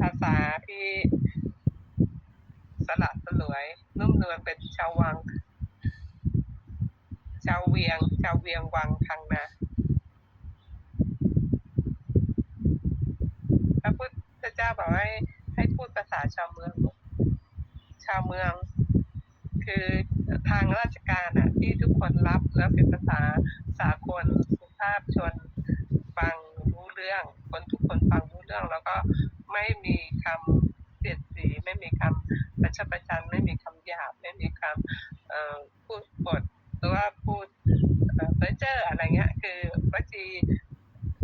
ภาษาที่สละสลวยนุ่มนวลเป็นชาววัง ชาวเวียง ชาวเวียงวังทางนาพระพุทธเจ้าบอกให้ให้พูดภาษาชาวเมือง ชาวเมือง คือทางราชการอะที่ทุกคนรับแล้วเป็นภาษาสากลสุภาพชนฟังรู้เรื่อง คนทุกคนฟังรู้เรื่องแล้วก็ ไม่มีคำเสียดสี ไม่มีคำประชดประชันไม่มีคำหยาบ ไม่มีคำพูดปดหรือว่าพูดเอ่อเพ้อเจ้อะไรเงี้ย คือวจี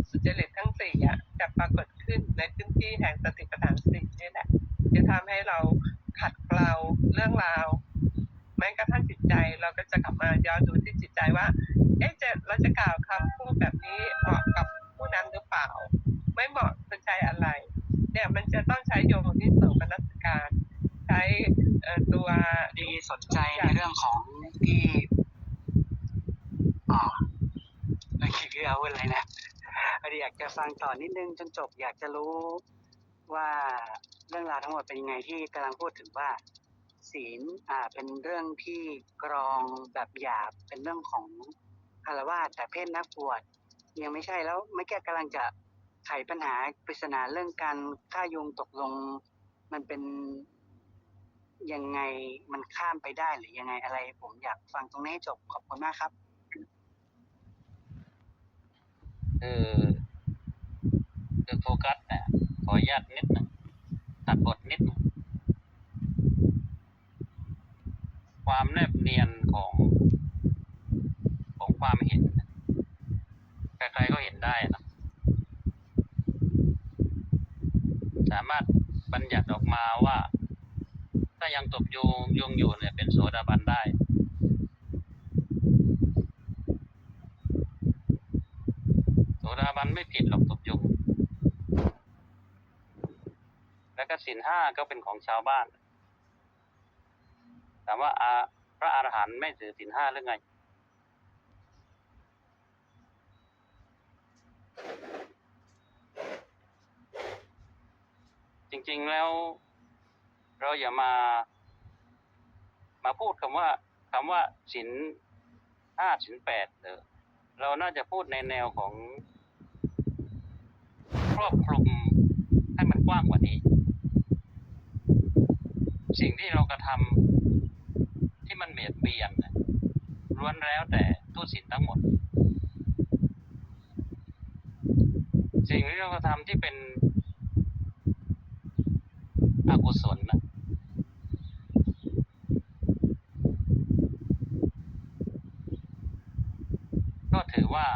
สุจริตทั้งสี่อะจะปรากฏขึ้นในพื้นที่แห่งสติปัฏฐานสี่นี่แหละจะทำให้เราขัดเกลาเรื่องราวแม้กระทั่งจิตใจเราก็จะกลับมาย้อนดูที่จิตใจว่า เอ๊ะจะเราจะกล่าวคำพูดแบบนี้เหมาะกับผู้นั้นหรือเปล่า ไม่เหมาะจะใช้อะไร เนี่ย มันจะต้องใช้โยมที่สูงมนัสการ ใช้ตัวดีสนใจในเรื่องของที่อ๋อเมื่อกี้คือเอาอะไรนะพอดีอยากจะฟังต่อนิดนึงจนจบ อยากจะรู้ว่าเรื่องราวทั้งหมดเป็นยังไงที่กำลังพูดถึงว่า ศีลอ่าเป็นเรื่องที่กรองแบบหยาบเป็นเรื่องของคารวะแต่เพศนักบวชยังไม่ใช่แล้วไม่แก้กำลังจะ ไขปัญหาปริศนาเรื่องการฆ่ายุงตกลง มันเป็นยังไงมันข้ามไปได้หรือยังไงอะไร ผมอยากฟังตรงนี้ให้จบขอบคุณมากครับ คือคือโฟกัสเนี่ยขออนุญาตนิดหนึ่งตัดบทนิดหนึ่งความแนบเนียนของของความเห็นใครๆก็เห็นได้นะสามารถ บัญญัติออกมาว่า ถ้ายังตบยุงยุงอยู่เนี่ยเป็นโสดาบันได้ โสดาบันไม่ผิดหรอกตบยุงแล้วก็สินห้าก็เป็นของชาวบ้านถามว่าอาพระอรหันต์ไม่ถือสินห้าหรือไง ริง ๆ แล้ว เราอย่ามา มาพูดคำว่าคำว่าสินห้าสินแปดเถอะเราน่าจะพูดในแนวของครอบคลุมให้มันกว้างกว่านี้ สิ่งที่เรากระทำที่มันเบียดเบียนล้วนแล้วแต่ทุศีลทั้งหมด สิ่งที่เรากระทำที่เป็น อกุศลนะก็ถือว่า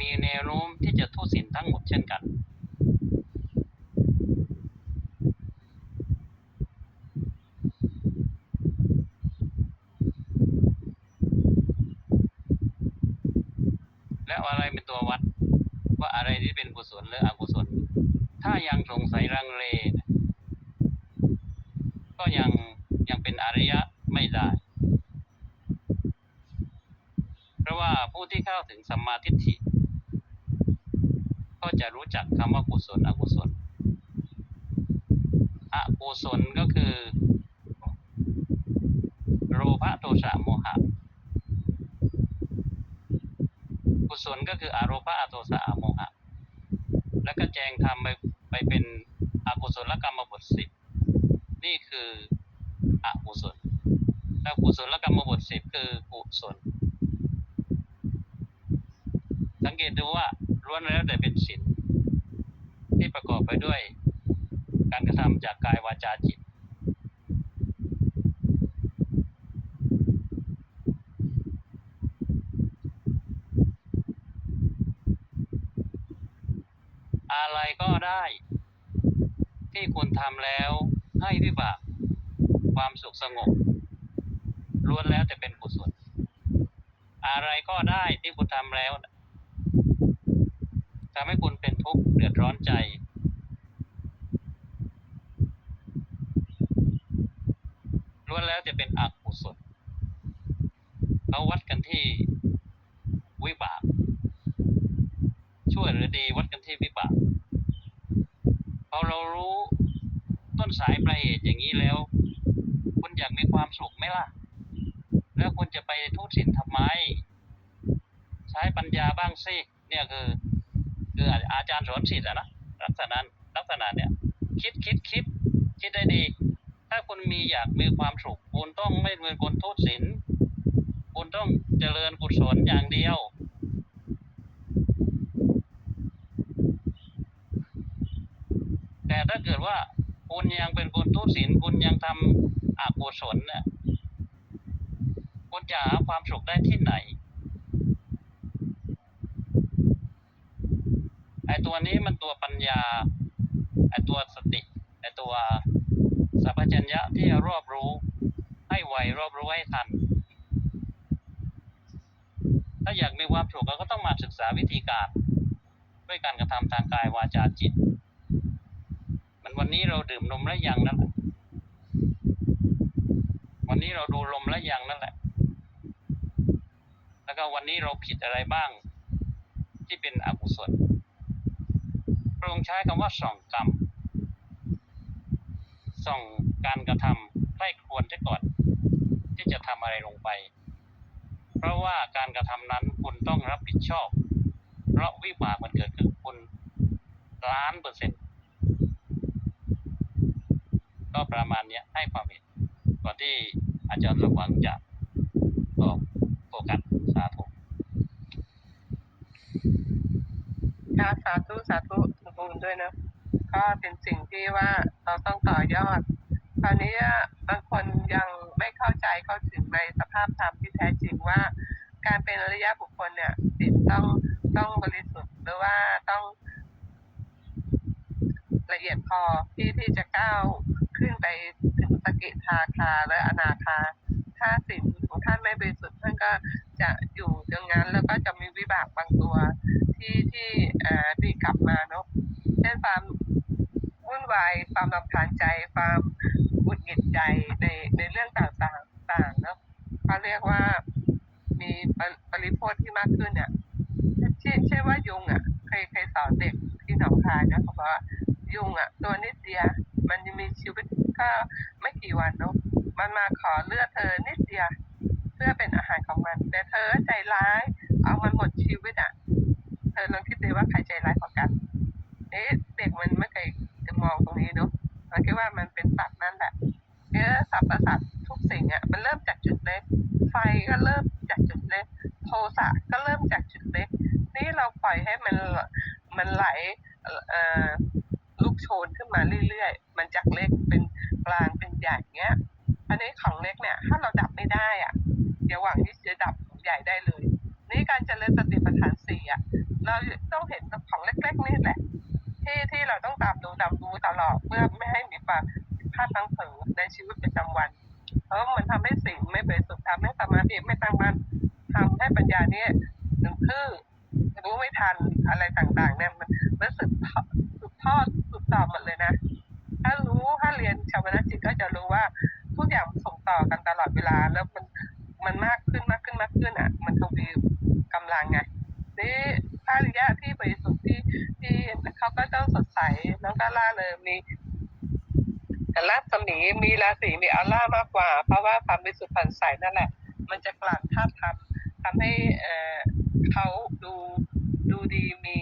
มีแนวโน้มที่จะทุศีลทั้งหมดเช่นกันแล้วอะไรเป็นตัววัด ว่าอะไรที่เป็นกุศลหรืออกุศล ถ้ายังสงสัยรังเล ก็ยังยังเป็นอริยะไม่ได้ เพราะว่าผู้ที่เข้าถึงสัมมาทิฏฐิ ก็จะรู้จักคำว่ากุศลอกุศล อกุศลก็คือ โลภะโทสะโมหะ กุศลก็คืออโรภะอโทสะอโมหะ แล้วก็แจงทำไป ไปเป็นอกุศลกรรมบทสิบนี่คืออกุศลแล้วกุศลกรรมบทสิบคือกุศลสังเกตดูว่าล้วนแล้วแต่เป็นศีลที่ประกอบไปด้วย การกระทำจากกายวาจาจิต อะไรก็ได้ ที่คุณทำแล้วให้วิบากความสุขสงบล้วนแล้วแต่เป็นกุศลอะไรก็ได้ที่คุณทำแล้วทำให้คุณเป็นทุกข์เดือดร้อนใจ ล้วนแล้วจะเป็นอกุศลเขาวัดกันที่วิบาก ช่วยหรือดีวัดกันที่วิบากพอเรารู้ต้นสายปลายเหตุอย่างนี้แล้ว คุณอยากมีความสุขไหมล่ะ แล้วคุณจะไปทุศีลทำไม ใช้ปัญญาบ้างสิเนี่ยคือ คืออาจารย์สอนสิทธิ์อะนะลักษณะลักษณะเนี่ยคิดคิดคิดคิดได้ดี ถ้าคุณมีอยากมีความสุข คุณต้องไม่เป็นคนทุศีลคุณต้องเจริญกุศลอย่างเดียว แต่ถ้าเกิดว่าคุณยังเป็นคนทุศีลคุณยังทำอกุศลเนี่ยคุณจะหาความสุขได้ที่ไหนไอตัวนี้มันตัวปัญญาไอตัวสติไอตัวสัพพัญญะที่จะรอบรู้ ให้ไวรอบรู้ให้ทัน ถ้าอยากมีความสุขเราก็ต้องมาศึกษาวิธีการ ด้วยการกระทำทางกายวาจาจิต วันนี้เราดื่มนมและยังนั่นแหละ วันนี้เราดูลมและยังนั่นแหละ แล้วก็วันนี้เราผิดอะไรบ้าง ที่เป็นอกุศลพระองค์ใช้คำว่าส่องกรรม ส่องการกระทำใกล้ควรที่ก่อน ที่จะทำอะไรลงไป เพราะว่าการกระทำนั้นคุณต้องรับผิดชอบ เพราะวิบากมันเกิดขึ้นคุณล้านเปอร์เซ็นต์ ก็ประมาณนี้ให้ความเห็นก่อนที่อาจารย์ระวังจะบอกโฟกัสสาธุค่ะสาธุสาธุสมบูรณ์ด้วยนะก็เป็นสิ่งที่ว่าเราต้องต่อยอดคราวนี้บางคนยังไม่เข้าใจเข้าถึงในสภาพธรรมที่แท้จริงว่า การเป็นอริยะบุคคลเนี่ยศีลต้องต้องบริสุทธิ์หรือว่าต้องละเอียดพอที่ที่จะก้าว ขึ้นไปถึงสกิทาคาและอนาคา ถ้าสิ่งของท่านไม่บริสุทธิ์ท่านก็จะอยู่อย่างนั้นแล้วก็จะมีวิบากบางตัวที่ที่เอ่อตีกลับมาเนาะเช่นความวุ่นวายความรำคาญใจความหงุดหงิดใจในในเรื่องต่างๆต่างเนาะเขาเรียกว่ามีปริปริโภทที่มากขึ้นเนี่ยเช่นเช่นว่ายุงอะเคยเคยสอนเด็กที่หนองคายนะเขาบอกว่ายุงอะ ตัวนิดเดียว มันจะมีชีวิตก็ไม่กี่วันเนาะมันมาขอเลือดเธอนิดเดียวเพื่อเป็นอาหารของมัน แต่เธอใจร้าย เอามันหมดชีวิตอะ เธอลองคิดดูว่าใครใจร้ายกว่ากันเอ๊ะเด็กมันไม่เคยจะมองตรงนี้เนาะมันคิดว่ามันเป็นสัตว์นั่นแหละเอ๊ะสัตว์ประสาททุกสิ่งอะมันเริ่มจากจุดเล็ก ไฟก็เริ่มจากจุดเล็ก โทสะก็เริ่มจากจุดเล็ก นี่เราปล่อยให้มันมันไหล ทันอะไรต่างๆ เนี่ยมันรู้สึกสืบทอดสืบต่อหมดเลยนะ ถ้ารู้ถ้าเรียนชาวนาจิตก็จะรู้ว่าทุกอย่างส่งต่อกันตลอดเวลา แล้วมันมันมากขึ้นมากขึ้นมากขึ้นอะ มันทวีกำลังไงนี่พระริยะที่บริสุทธิ์ที่ที่เขาก็ต้องสดใสแล้วก็ล่าเริงมีแต่รัศมีมีราศีมีออร่ามากกว่า เพราะว่าความบริสุทธิ์ผ่านใสนั่นแหละ มันจะกลั่นทำให้เอ่อเขาดูดูดีมี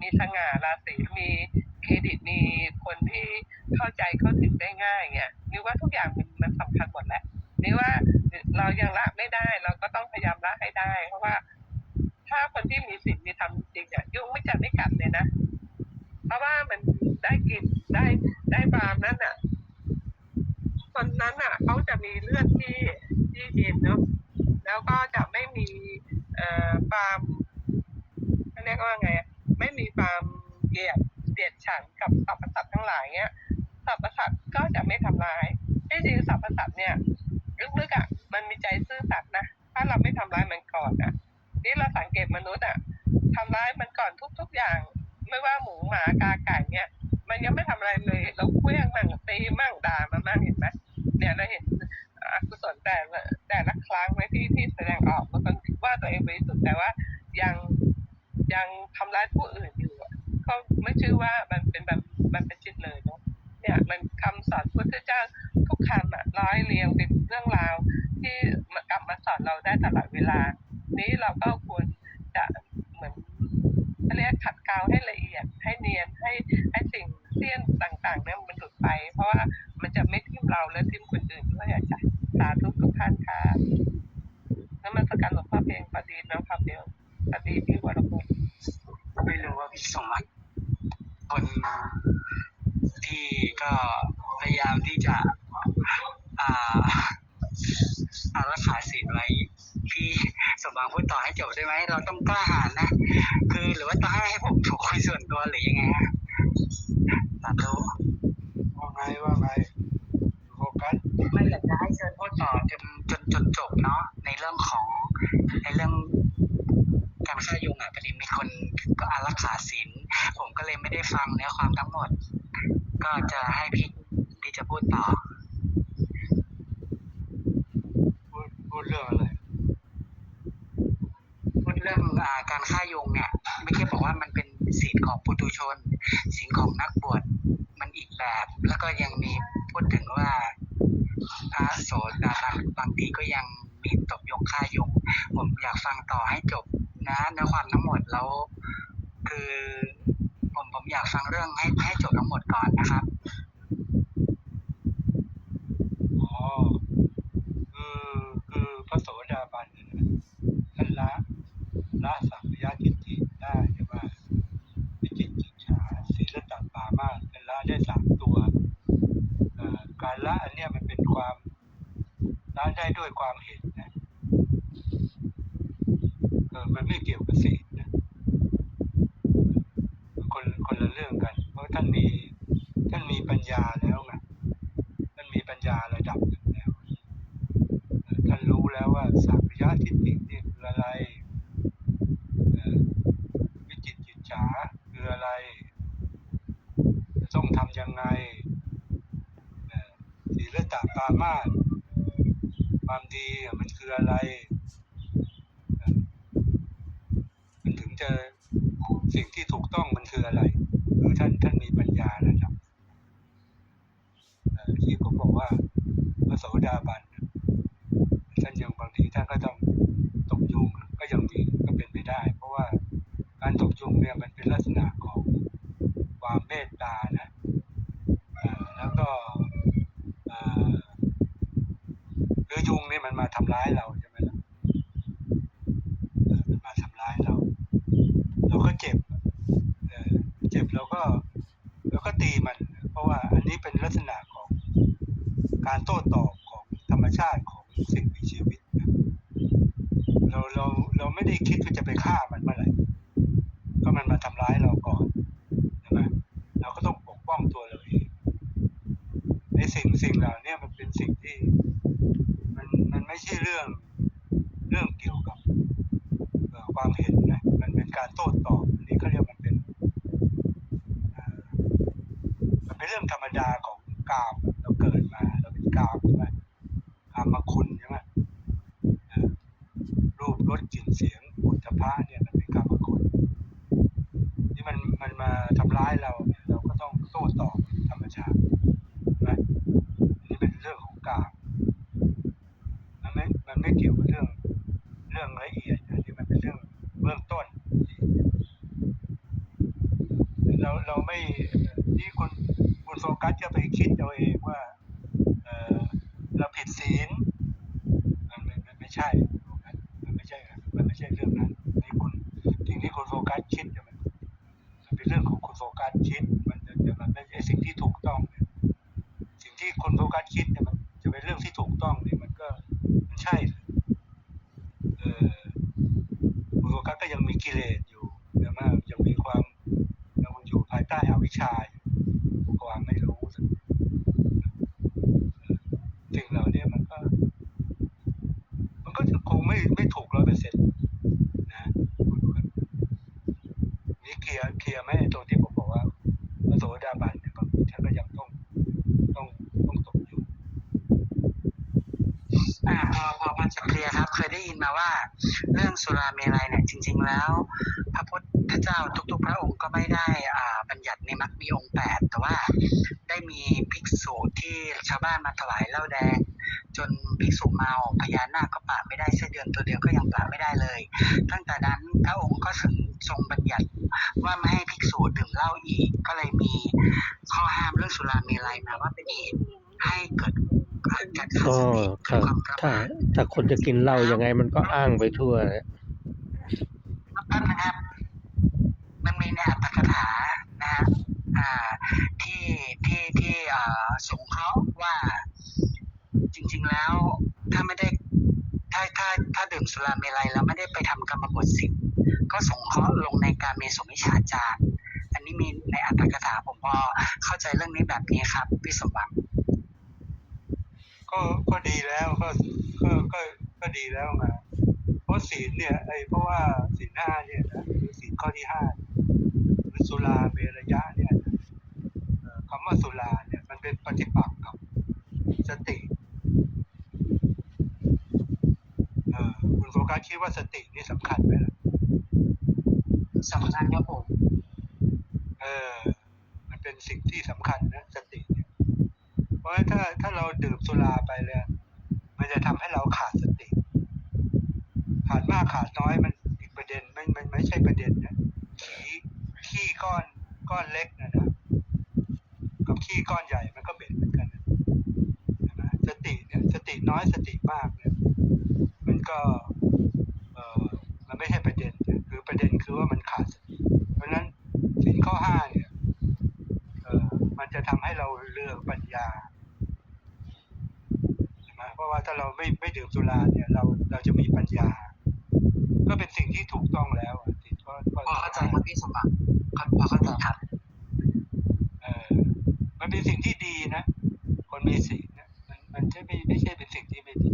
มีสง่าราศีมีเครดิตมีคนที่เข้าใจเข้าถึงได้ง่ายเงี้ยนี่ว่าทุกอย่างมันมันสำคัญหมดแหละนี่ว่า เรายังละไม่ได้ เราก็ต้องพยายามละให้ได้ เพราะว่า ถ้าคนที่มีศีลมีธรรมจริงๆเนี่ยยุงไม่จับไม่กัดเลยนะ เพราะว่ามันได้กลินได้ได้บามนั้นอะ คนนั้นอะเขาจะมีเลือดที่ที่เย็นเนาะแล้วก็จะไม่มีเอ่อความเขาเรียกว่าไงอะไม่มีความเกลียดเกลียดฉันกับสรรพสัตว์ทั้งหลายเงี้ยสรรพสัตว์ก็จะไม่ทำร้ายที่จริงสรรพสัตว์เนี่ยลึกๆอะมันมีใจซื่อสัตย์นะถ้าเราไม่ทำร้ายมันก่อนอะ นี่เราสังเกตมนุษย์อะทำร้ายมันก่อนทุก ๆอย่าง ไม่ว่าหมูหมากาไก่เนี่ย มันยังไม่ทำอะไรเลย เราเคลี้ยงมั่งตีมั่งด่ามันมั่งเห็นไหม การหลาพเพลงปฏิบัติแล้วครัเดี๋ยปฏิที่วัดละคุณไม่รู้ว่าพี่สมรักคนที่ก็พยายามที่จะ อ่าอารักษาศีลไว้ พี่สมบังพูดต่อให้จบได้ไหมเราต้องกล้าหาญนะ คือหรือว่าต้องให้ผมถูกคุยส่วนตัวหรือยังไงฮะสาธุว่าไงว่าไงโฟกัสไม่อยากไะให้เชิญพูดต่อจนจนจนจบเนาะในเรื่องของ ในเรื่องการฆ่ายุงอะพอดีมีคนก็อารักขาศีลผมก็เลยไม่ได้ฟังเนื้อความทั้งหมด ก็จะให้พี่ดีจะพูดต่อ พูดเรื่องอะไรพูดเรื่องอาการฆ่ายุงเนี่ยไม่ใช่บอกว่ามันเป็นสิทธิ์ของปุถุชนศีลของนัก ความดีมันคืออะไร มันถึงจะสิ่งที่ถูกต้องมันคืออะไร คือท่านท่านมีปัญญานะครับที่ผมบอกว่าพระโสดาบันท่านยังบางทีท่านก็ต้องตกยุงก็ยังมีก็เป็นไปได้ เพราะว่าการตกยุงเนี่ยมันเป็นลักษณะของความเมตตานะี่มันมาทำร้ายเราใช่ไหมล่ะมันมาทำร้ายเรา เราก็เจ็บเจ็บเราก็เราก็ตีมัน รสกลิ่นเสียงอุทภะเนี่ยมันเป็นกรรมคุณที่มันมันมาทำร้ายเราเเราก็ต้องโต้ตอบ พระพุทธเจ้าทุกๆ พระองค์ก็ไม่ได้บัญญัติในมัคมีองค์แปดแต่ว่าได้มีภิกษุที่ชาวบ้านมาถวายเหล้าแดง จนภิกษุเมาพญานาคก็ปราบไม่ได้เส้เดือนตัวเดียวก็ยังปราบไม่ได้เลย ตั้งแต่นั้นพระองค์ก็ทรงบัญญัติว่าไม่ให้ภิกษุดื่มเหล้าอีก ก็เลยมีข้อห้ามเรื่องสุราเมลัยมาว่าเป็นเหตุให้เกิดก็ครับถ้าถ้าคนจะกินเหล้ายังไงมันก็อ้างไปทั่วนะ ท่านนะครับ มันมีในอัตถกถานะฮะที่ที่ที่อ่าสงเคราะห์ว่าจริง ๆแล้วถ้าไม่ได้ถ้าถ้าถ้าดื่มสุราเมลัยแล้วไม่ได้ไปทำกรรมบทสิบก็สงเคราะห์ลงในการเมสุมิชาจารอันนี้มีในอัตถกถาผมพอเข้าใจเรื่องนี้แบบนี้ครับพี่สมบังก็ก็ดีแล้วก็ก็ก็ดีแล้วไง เพราะศีลเนี่ยไอ้เพราะว่าศีลห้าเนี่ยนะหรือศีลข้อที่ห้าหรือสุราเมรยะเนี่ยนะเอ่อคำว่าสุราเนี่ยมันเป็นปฏิปักษ์กับสติเออคุณโฟกัสคิดว่าสตินี่สำคัญไหมล่ะสำคัญครับผมเออมันเป็นสิ่งที่สำคัญนะสติเนี่ยเพราะฉะนั้นถ้าถ้าเราดื่มสุราไปเลยมันจะทำให้เราขาดสติ ขาดมากขาดน้อยมันอีกประเด็นไม่ไม่ไม่ใช่ประเด็นนะขี้ขี้ก้อนก้อนเล็กนะนะกับขี้ก้อนใหญ่มันก็เบ็ดเหมือนกันนะสติเนี่ยสติน้อยสติมากเนี่ยมันก็เออมันไม่ใช่ประเด็นนะคือประเด็นคือว่ามันขาดสติเพราะฉะนั้นสินข้อห้าเนี่ยเออมันจะทำให้เราเลือกปัญญาใช่ไหมเพราะว่าถ้าเราไม่ไม่ดื่มสุราเนี่ยเราเราจะมีปัญญา ถูกต้องแล้วอะสินข้ออพอเข้าใจครับพี่สมบัติพอเข้าใจครับ เออมันเป็นสิ่งที่ดีนะ คนมีศีลนะมันมันจะไม่ไม่ใช่เป็นสิ่งที่ไม่ดี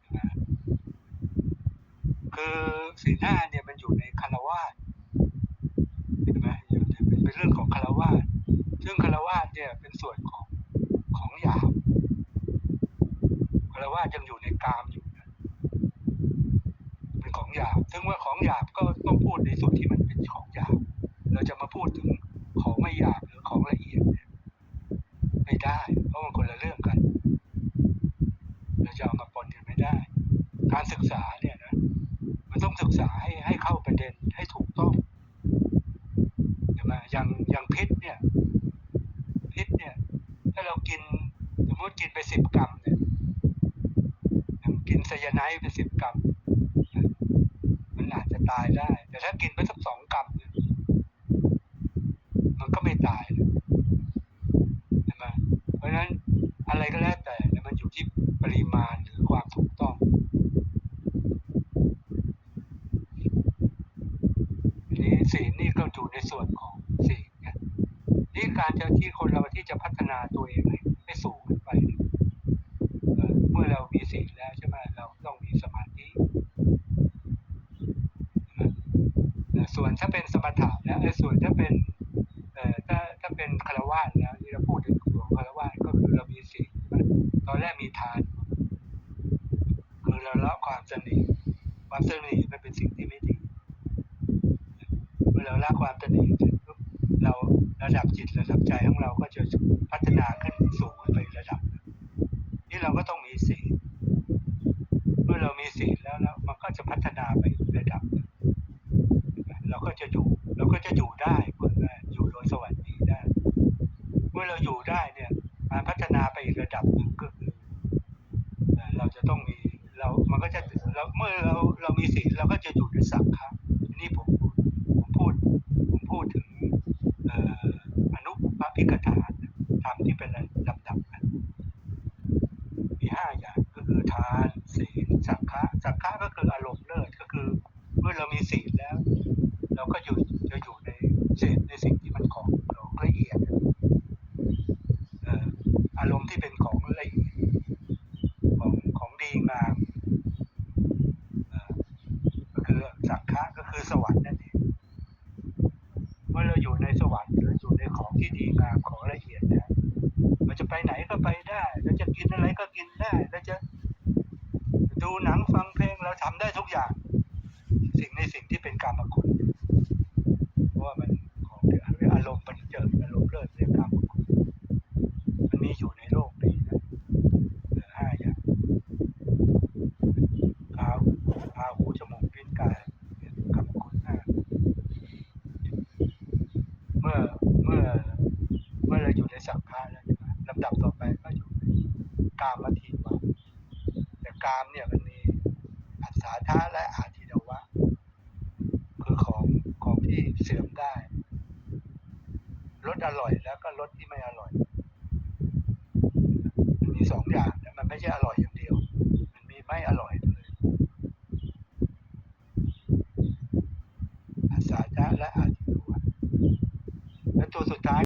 ใช่ไหมคือศีลห้าเนี่ยมันอยู่ในคารวะเห็นไหมอยู่ในเป็นเป็นเรื่องของคารวะซึ่งคารวะเนี่ยเป็นส่วนของของหยาบคารวะยังอยู่ในกามอยู่นะเป็นของหยาบ ซึ่งว่าของหยาบก็ต้องพูดในส่วนที่มันเป็นของหยาบ เราจะมาพูดถึงของไม่หยาบหรือของละเอียดเนี่ยไม่ได้ เพราะมันคนละเรื่องกัน เราจะเอามาปนกันไม่ได้ การศึกษาเนี่ยนะ มันต้องศึกษาให้ให้เข้าประเด็นให้ถูกต้องใช่ไหมอย่างอย่างพิษเนี่ย พิษเนี่ย ถ้าเรากินสมมติกินไปสิบกรัมเนี่ยอย่างกินไซยาไนด์ไปสิบกรัมเนี่ยมันอาจจะตายได้ แต่ถ้ากินไปสักสองกรัมเนี่ย มันก็ไม่ตายนะใช่ไหมเพราะฉะนั้นอะไรก็แล้วแต่เนี่ยมันอยู่ที่ปริมาณหรือความถูกต้อง ทีนี้ ศีลนี่ก็อยู่ในส่วนของศีลไงนี่การจะที่คนเราที่จะพัฒนาตัวเองให้สูงขึ้นไปเเมื่อเรามีศีลแล้วใช่ไหมเราต้องมีสมาธิส่วนถ้าเป็นสมถะแล้วไอ้ส่วนถ้าเป็น เอ่อถ้าถ้าเป็นคารวะแล้วที่เราพูดถึงตัวคารวะก็คือเรามีศีลใช่ไหมตอนแรกมีทาน คือเราละความสนิทความสนิทมันเป็นสิ่งที่ไม่ดี เมื่อเราละความตนีเสร็จปุ๊บเราระดับจิตระดับใจของเราก็จะพัฒนาขึ้นสูงขึ้นไประดับหนึ่งนี่ เราก็ต้อง